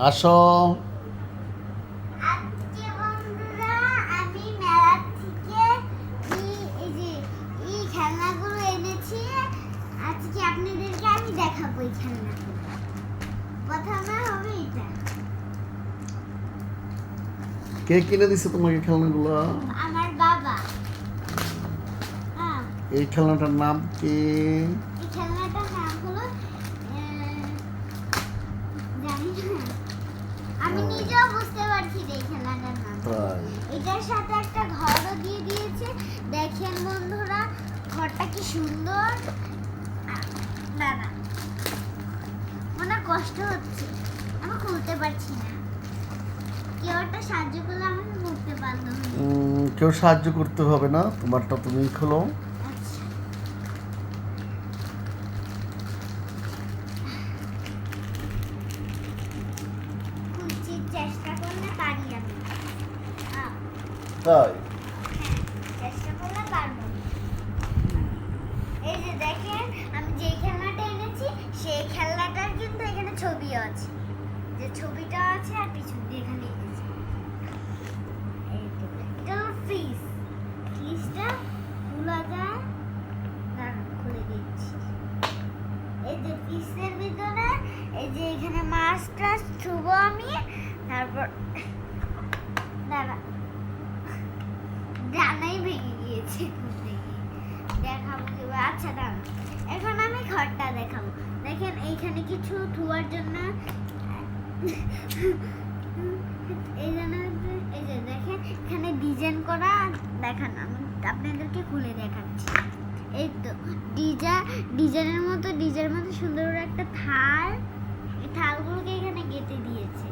আসো। কে কিনে দিছে তোমাকে খেলনাগুলো? আমার বাবা। হ্যাঁ। এই খেলনাটার নাম কি? এটার সাথে একটা ঘরও দিয়ে দিয়েছে। দেখেন বন্ধুরা ঘরটা কি সুন্দর। আ- দাদা মনে কষ্ট হচ্ছে। আমি খুলতে পারছি না। কেউ একটা সাহায্য করলে আমাকে করতে পারল না। উম, কেউ সাহায্য করতে হবে না। তোমারটা তুমি খোলো। আচ্ছা। চেষ্টা আমি তাই? এই এনেছি, সেই খেলনাটার কিন্তু এখানে ছবিও আছে। যে ছবিটা আছে আর পিছন দিয়ে এখানে খোলা দিচ্ছি। এই যে ফ্রিজের ভিতরে, এই যে এখানে মাছ টাছ ছুবো আমি, তারপর দাঁড়া। ভেঙে গিয়েছে দেখাবো কিবা আচ্ছা দাঁড়ান। এখন আমি ঘরটা দেখাবো। দেখেন, এইখানে কিছু ধোয়ার জন্য এই জন্য এই যে দেখেন, এখানে ডিজাইন করা দেখান। আমি আপনাদেরকে খুলে দেখাচ্ছি। এই তো, ডিজা ডিজাইনের মতো ডিজাইনের মতো সুন্দর একটা থাল এই থালগুলোকে এখানে গেঁথে দিয়েছে।